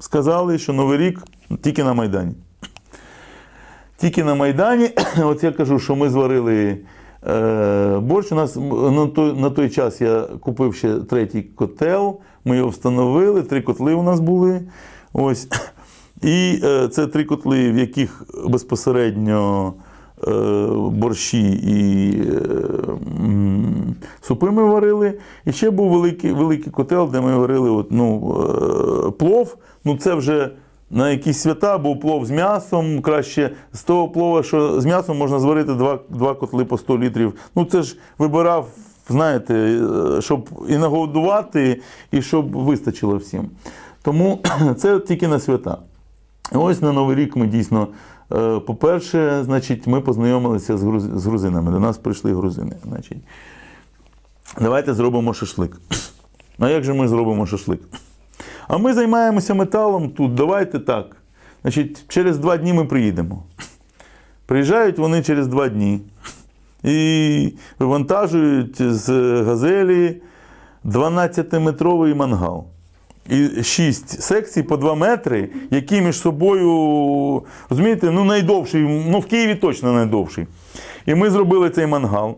сказали, що Новий рік тільки на Майдані. Тільки на Майдані, от я кажу, що ми зварили е, борщ. У нас на той, на той час я купив ще третій котел, ми його встановили, три котли у нас були. Ось. І е, це три котли, в яких безпосередньо борщі і е, супи ми варили. І ще був великий, великий котел, де ми варили от, ну, е, плов. Ну, це вже на якісь свята був плов з м'ясом. Краще з того плова, що з м'ясом можна зварити два, два котли по 100 літрів. Ну, це ж вибирав, знаєте, е, щоб і нагодувати, і щоб вистачило всім. Тому це тільки на свята. Ось на Новий рік ми дійсно, е, по-перше, значить, ми познайомилися з, груз- з грузинами. До нас прийшли грузини. Значить, давайте зробимо шашлик. А як же ми зробимо шашлик? А ми займаємося металом тут. Давайте так. Значить, через два дні ми приїдемо. Приїжджають вони через два дні і вивантажують з газелі 12-метровий мангал. І шість секцій по 2 метри, які між собою, розумієте, ну найдовший, ну в Києві точно найдовший. І ми зробили цей мангал,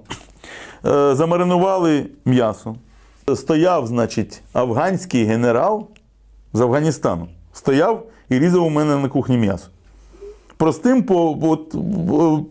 е, замаринували м'ясо. Стояв, значить, афганський генерал з Афганістану. Стояв і різав у мене на кухні м'ясо. Простим по, от,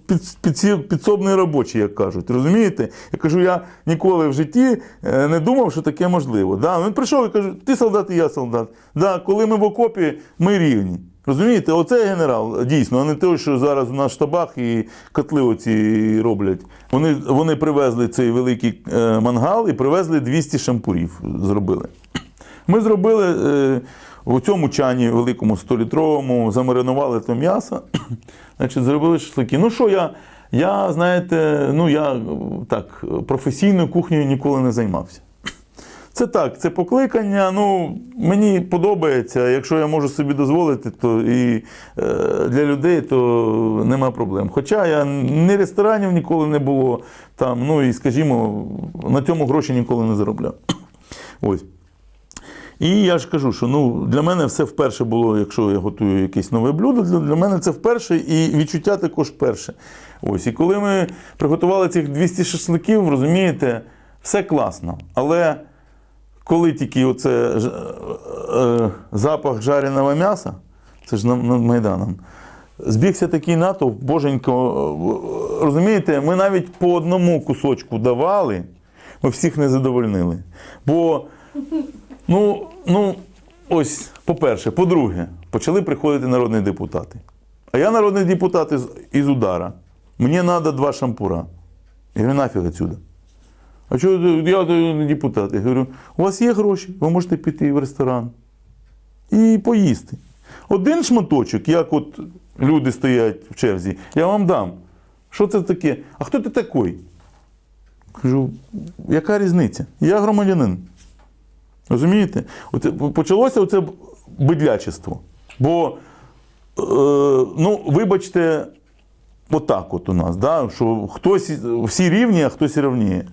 під, під, підсобний робочий, як кажуть. Розумієте? Я кажу, я ніколи в житті е, не думав, що таке можливо. Да? Він прийшов і каже, ти солдат і я солдат. Да, коли ми в окопі, ми рівні. Розумієте, оце генерал, дійсно, а не той, що зараз у нас в штабах і котли оці роблять. Вони, вони привезли цей великий е, мангал і привезли 200 шампурів. Зробили. Ми зробили е, у цьому чані великому 100-літровому, замаринували то м'ясо, значить, зробили шашлики. Ну що, я, я, знаєте, ну я е, так, професійною кухнею ніколи не займався. Це так, це покликання. Ну, мені подобається. Якщо я можу собі дозволити, то і е, для людей то нема проблем. Хоча я ні ресторанів ніколи не було там, ну і скажімо, на цьому гроші ніколи не заробляв. Ось. І я ж кажу, що ну, для мене все вперше було, якщо я готую якесь нове блюдо, для, для мене це вперше і відчуття також перше. Ось. І коли ми приготували цих 200 шашликів, розумієте, все класно. Але коли тільки оце е, е, запах жареного м'яса, це ж над Майданом, збігся такий натовп, боженько, е, розумієте, ми навіть по одному кусочку давали, ми всіх не задовольнили. Бо Ну, ну, ось, по-перше. По-друге, почали приходити народні депутати. А я народний депутат із, із удара. Мені треба два шампура. Я говорю, нафіг отсюда. А що я не депутат? Я говорю, у вас є гроші, ви можете піти в ресторан і поїсти. Один шматочок, як от люди стоять в черзі, я вам дам. Що це таке? А хто ти такий? Кажу, яка різниця? Я громадянин. Розумієте? Оце, почалося оце бидлячество. Бо, е, ну, вибачте, отак от у нас, да? що хтось всі рівні, а хтось рівніє.